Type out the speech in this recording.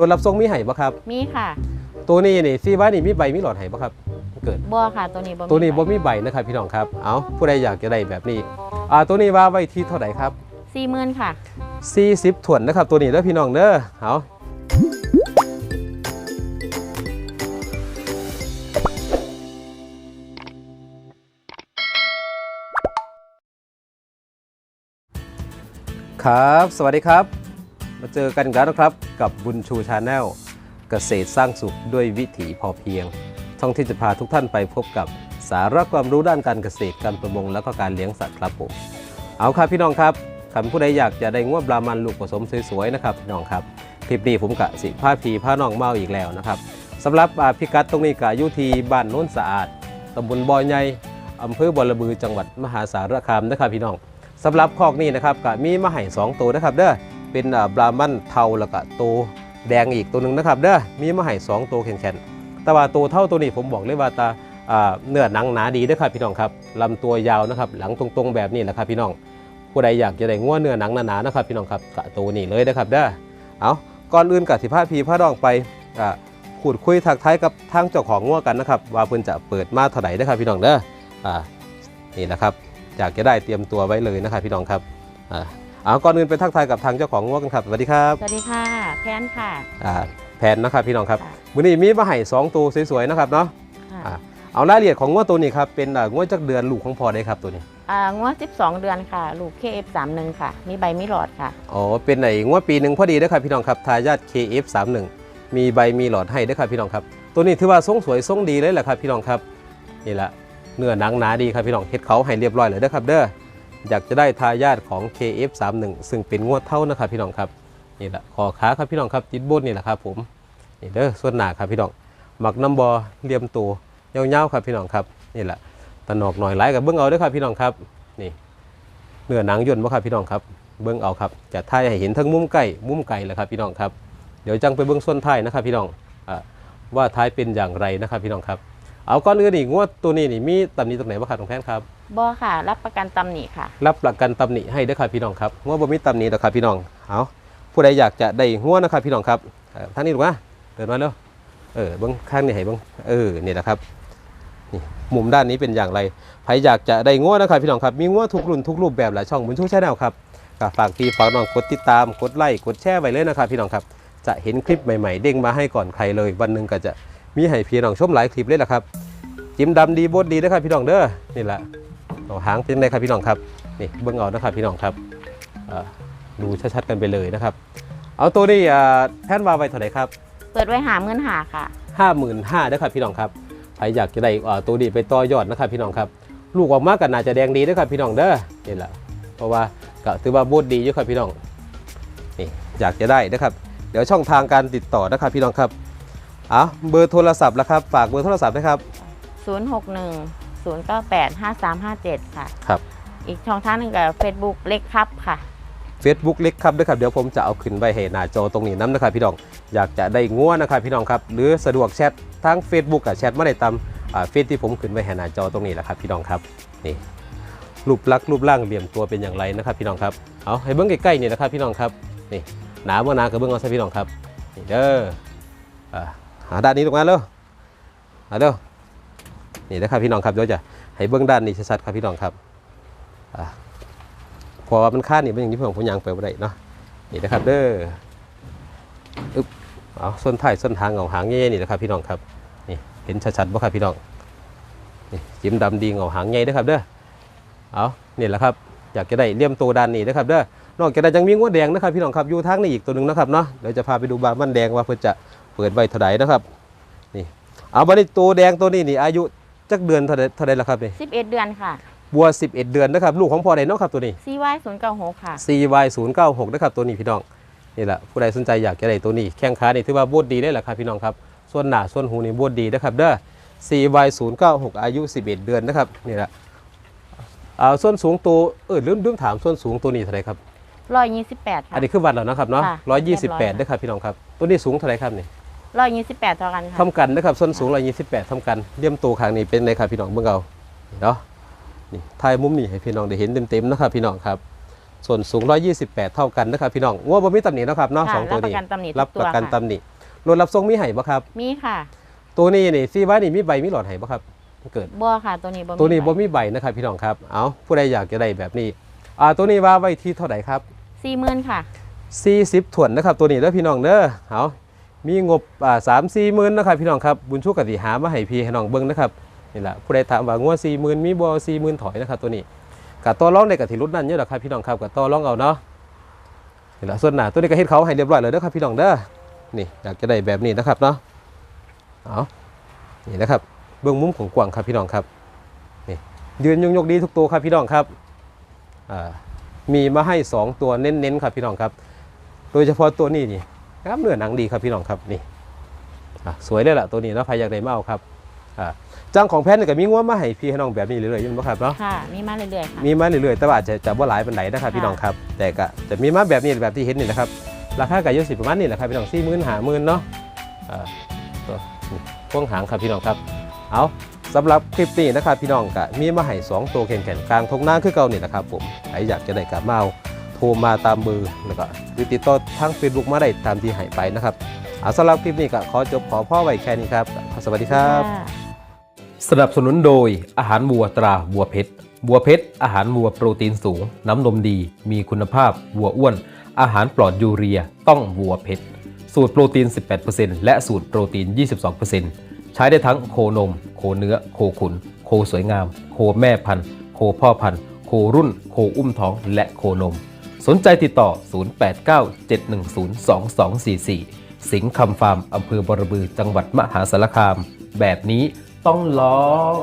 รถรับส่งมีให้บ่ครับ มีค่ะ ตัวนี้นี่ซีว่านี่มีใบมีหลอดให้บ่ครับเกิดบ่ค่ะตัวนี้บ่มีตัวนี้บ่ใบมีใบนะครับพี่น้องครับเอาผู้ใดอยากจะได้แบบนี้อ่าตัวนี้ว่าไว้ที่เท่าไหร่ครับสี่หมื่นค่ะ40ถ่วนนะครับ ตัวนี้เด้อพี่น้องเด้อเอาครับ สวัสดีครับ มาเจอกันอีกแล้วนะครับกับบุญชูชาแนลเกษตรสร้างสุขด้วยวิถีพอเพียง ช่องที่จะพาทุกท่านไปพบกับสาระความรู้ด้านการเกษตรการประมงแล้วก็การเลี้ยงสัตว์ครับผมเอาครับพี่น้องครับคันผู้ใดอยากจะได้งวบรามันลูกผสมสวยๆนะครับพี่น้องครับคลิปนี้ผมกะสิผ้าพีผ้าน้องเมาอีกแล้วนะครับสำหรับอ่าพิกัดตรงนี้กะยู่ที่บ้านโน้นสะอาดตำบลบอยใหญ่อำเภอบอระบือจังหวัดมหาสารคามนะครับพี่น้องสำหรับคอกนี้นะครับกะมีมาให้สองตัวนะครับเด้อ เป็นบรามันเทาแล้วก็ตัวแดงอีกตัวหนึ่งนะครับเด้อมีมาให้สองตัวแข็งๆแต่ว่าตัวเท่าตัวนี้ผมบอกเลยว่าตาเนื้อหนังหนาดีเด้อครับพี่น้องครับลำตัวยาวนะครับหลังตรงๆแบบนี้แหละครับพี่น้องผู้ใดอยากจะได้งัวเนื้อหนังหนาๆนะครับพี่น้องครับกะตัวนี้เลยนะครับเด้อเอาก่อนอื่นกับสิพาพีพาดองไปอ่าพูดคุยทักทายกับทางเจ้าของงัวกันนะครับว่าเพิ่นจะเปิดมาเท่าไหร่นะครับพี่น้องเด้อนี่นะครับอยากจะได้เตรียมตัวไว้เลยนะครับพี่น้องครับอ่า เอาก่อนอื่นไปทักทายกับทางเจ้าของงัวกันครับสวัสดีครับสวัสดีค่ะ แพนค่ะ อ่าแผนนะครับพี่น้องครับค่ะ มื้อนี้มีมาให้สองตัวสวยๆนะครับเนาะค่ะอ่าเอารายละเอียดของงัวตัวนี้ครับเป็นอ่างวจักเดือนลูกของพอได้ครับตัวนี้อ่างวด12 เดือนค่ะ ลูก KF31 ค่ะ มีใบมีหลอดค่ะ อ๋อเป็นไหนงวดปีหนึ่งพอดีเด้อครับพี่น้องครับทายาท KF31 มีใบมีหลอดให้เด้อครับพี่น้องครับ ตัวนี้ถือว่าทรงสวยทรงดีเลยแหละครับพี่น้องครับนี่แหละเนื้อหนังหนาดีครับพี่น้องเฮ็ดเขาให้เรียบร้อยเลยเด้อครับเด้อ อยากจะได้ทายาทของ KF31 ซึ่งเป็นงวดเท่านะครับพี่น้องครับนี่แหละคอขาครับพี่น้องครับติดบนนี่แหละครับผมนี่เด้อส่วนหนาครับพี่น้องหมักน้ำบอเลียมตัวยาวๆครับพี่น้องครับนี่แหละตะหนอกหน่อยหลกับเบิ้งเอาด้อครับพี่น้องครับนี่เนื้อหนังย่นบ่ครับพี่น้องครับเบิ้งเอาครับจะถ่ายให้เห็นทั้งมุมใกล้มุมไกลแหละครับพี่น้องครับเดี๋ยวจังไปเบิ้งส่วนท้ายนะครับพี่น้องว่าท้ายเป็นอย่างไรนะครับพี่น้องครับ เอาก้อนอื่นอีกงวดตัวนี้นี่มีตำหนิตรงไหนบ้างครับตรงแพนครับบ่ค่ะ รับประกันตำหนิค่ะ รับประกันตำหนิให้เด้อครับพี่น้องครับงวดบ่มีตำหนิหรอกครับพี่น้องเอาผู้ใดอยากจะได้งวดนะครับพี่น้องครับเอ่อท่านนี้ถูกไหมเดินมาเร็วเออเบิ้งข้างนี้ให้เบิ้งเออนี่แหละครับนี่มุมด้านนี้เป็นอย่างไรใครอยากจะได้งวดนะครับพี่น้องครับมีงวดทุกรุ่นทุกรูปแบบหลายช่องบุญชูชาแนลครับก็ฝากพี่ฝากน้องกดติดตามกดไลค์กดแชร์ไว้เลยนะครับพี่น้องครับ จะเห็นคลิปใหม่ ๆ เด้งมาให้ก่อนใครเลยวันหนึ่งก็จะ มีให้พี่น้องชมหลายคลิปเลยละครับ จิ้มดำดีบดดีนะครับพี่น้องเด้อนี่แหละเอาหางเป็นไงครับพี่น้องครับนี่เบิ้งเอานะครับพี่น้องครับอ่าดูชัดๆกันไปเลยนะครับ เอาตัวนี้อ่าแท่นวาไว้เท่าไหร่ครับ เปิดไว้หาเงินหาค่ะห้าหมื่นห้านะครับพี่น้องครับใครอยากจะได้อ่าตัวนี้ไปต่อยอดนะครับพี่น้องครับ ลูกออกมากันน่าจะแดงดีนะครับพี่น้องเด้อนี่แหละเพราะว่าก็ถือว่าบดดีอยู่ครับพี่น้องนี่อยากจะได้นะครับ เดี๋ยวช่องทางการติดต่อนะครับพี่น้องครับ เอาเบอร์โทรศัพท์ละครับ ฝากเบอร์โทรศัพท์นะครับ 061 098 5357 ค่ะ ครับ อีกช่องทางหนึงกับ Facebook เล็กครับค่ะ Facebook เล็กครับด้วยครับ เดี๋ยวผมจะเอาขึ้นไว้ให้หน้าจอตรงนี้น้ำนะครับพี่น้อง อยากจะได้งัวนะครับพี่น้องครับ หรือสะดวกแชททาง Facebook กับแชทมาได้ตามอ่าเฟซที่ผมขึ้นไว้ให้หน้าจอตรงนี้แหละครับพี่น้องครับ นี่ รูปลักษณ์รูปร่างเหลี่ยมตัวเป็นอย่างไรนะครับพี่น้องครับ เอาให้เบิ้งใกล้ๆนี่นะครับพี่น้องครับ นี่ หนาเมื่อนากับเบิ้งเอาซะพี่น้องครับ นี่เด้ออ่าหาด้านนี้ตรงนั้นเร็วมาเร็วนี่นะครับพี่น้องครับเดี๋ยวจะให้เบิ้องด้านนี้ชัดๆครับพี่น้องครับพอมันคาดนี่เป็นอย่างที่ผมผมยังไปบ่ได้เนาะนี่นะครับเด้ออึ๊บเอาส้นท้ายส้นทางเงาหางเงี้ยนี่นะครับพี่น้องครับนี่เห็นชัดๆบ่ครับพี่น้องนี่จิ้มดำดีเงาหางเงี้ยนะครับเด้อเอานี่แหละครับอยากจะได้เลี่ยมตัวด้านนี้นะครับเด้อนอกจากนั้นยังมีงวดแดงนะครับพี่น้องครับอยู่ทางนี้อีกตัวหนึ่งนะครับเนาะเดี๋ยวจะพาไปดูบามันแดงว่าเพื่อจะ เปิดไว้เท่าไหร่นะครับนี่เอาบันนี้ตัวแดงตัวนี้นี่อายุจักเดือนเท่าใดเท่าใดแล้วครับนี่11เดือนค่ะ บัว 11 เดือนนะครับลูกของพ่อใดเนาะครับตัวนี้ CY 096ค่ะ CY 0 9 6 นะครับตัวนี้พี่น้องนี่แหละผู้ใดสนใจอยากจะได้ตัวนี้แข้งขานี่ถือว่าบดดีได้แหละครับพี่น้องครับส่วนหน้าส่วนหูนี่บดดีนะครับเด้อ CY 0 9 6 อายุ 11 เดือนนะครับนี่แหละอ่าส่วนสูงตัวเออลืมลืมถามส่วนสูงตัวนี้เท่าไหร่ครับ128ค่ะอันนี้คือวัดแล้วนะครับเนาะค่ะ128นะครับพี่น้องครับตัวนี้สูงเท่าไหร่ครับนี่ 128เท่ากันค่ะ ทำกันนะครับส่วนสูง128ทำกันเลี่ยมตัวข้างนี้เป็นไงครับพี่น้องเบิ่งเอานี่เนาะนี่ถ่ายมุมนี้ให้พี่น้องได้เห็นเต็มๆนะครับพี่น้องครับ ส่วนสูง 128 เท่ากันนะครับพี่น้องงัวบ่มีตำหนิเนาะครับเนาะค่ะสองตัวรับปนี้ระกันตำหนิทุรับกปตัวระกันค่ะ ตำหนิรถรับส่งมีให้บ่ครับ มีค่ะตัวนี้นี่ซีไว้นี่มีใบมีหลอดให้บ่ครับเกิด บัวค่ะ ตัวนี้บ่มีตัวนี้บ่ใบมีใบนะครับพี่น้องครับเอาผู้ใดอยากจะได้แบบนี้อ่าตัวนี้ว่าไว้ที่เท่าไหร่ครับ สี่หมื่นค่ะ 40ถ่วนนะครับตัวนี้เด้อพี่น้องเด้อเอา มีงบอ่าสามสี่หมื่นนะครับพี่น้องครับบุญชูกติหามาให้พี่ให้น้องเบิ่งนะครับนี่แหละผู้ใดถามว่างัวสี่หมื่นมีบ่สี่หมื่นถอยนะครับตัวนี้กับตัวร้องในกับที่รุ่นนั้นเยอะหรอครับพี่น้องครับกับตัวร้องเอาเนาะนี่แหละส่วนหนาตัวนี้ก็เฮ็ดเขาให้เรียบร้อยเลยเด้อครับพี่น้องเด้อนี่อยากจะได้แบบนี้นะครับเนาะเอานี่นะครับเบื้องมุมของกว่างครับพี่น้องครับนี่ยืนยงยกดีทุกตัวครับพี่น้องครับอ่ามีมาให้ 2 ตัวเน้นๆครับพี่น้องครับ โดยเฉพาะตัวนี้นี่ ครับเนื้อหนังดีครับพี่น้องครับนี่อะสวยเลยล่ะตัวนี้เนาะใครอยากได้มาเอาครับอ่าจ้างของแพทย์นี่ก็มีง้วมาให้พี่ให้น้องแบบนี้เรื่อยๆอยังบ่ครับเนาะค่ะมีมาเรื่อยๆค่ะมีมาเรื่อยๆแต่ว่าอาจจะจะว่าหลายเป็นไหนนะครับค่ะพี่น้องครับ แต่ก็จะมีมาแบบนี้แบบที่เห็นนี่แหละครับราคาก็อยู่สิประมาณนี้แหละครับพี่น้องสี่หมื่นห้าหมื่นเนาะอ่าตัวพ่วงหางครับพี่น้องครับเอาสำหรับคลิปนี้นะครับพี่น้องก็มีมาให้สองตัวแข่งๆกลางทงหน้าคือเก่านี่นะครับผมใครอยากจะได้กับมาเอา โทรมาตามเบอร์แล้วก็หรือติดต่อทาง Facebook มาได้ตามที่ให้ไปนะครับเอาสำหรับคลิปนี้ก็ขอจบขอพ่อไว้แค่นี้ครับ สวัสดีครับค่ะสนับสนุนโดยอาหารวัวตราวัวเพชรวัวเพชรอาหารวัวโปรตีนสูง น้ำนมดี มีคุณภาพวัวอ้วน อาหารปลอดยูเรีย ต้องวัวเพชรสูตรโปรตีน 18%และสูตรโปรตีน 22%ใช้ได้ทั้งโคนม โคเนื้อ โคขุน โคสวยงาม โคแม่พันธุ์ โคพ่อพันธุ์ โครุ่น โคอุ้มท้อง และโคนม สนใจติดต่อ 0897102244 สิงห์คำฟาร์มอำเภอบรบือจังหวัดมหาสารคาม แบบนี้ต้องลอง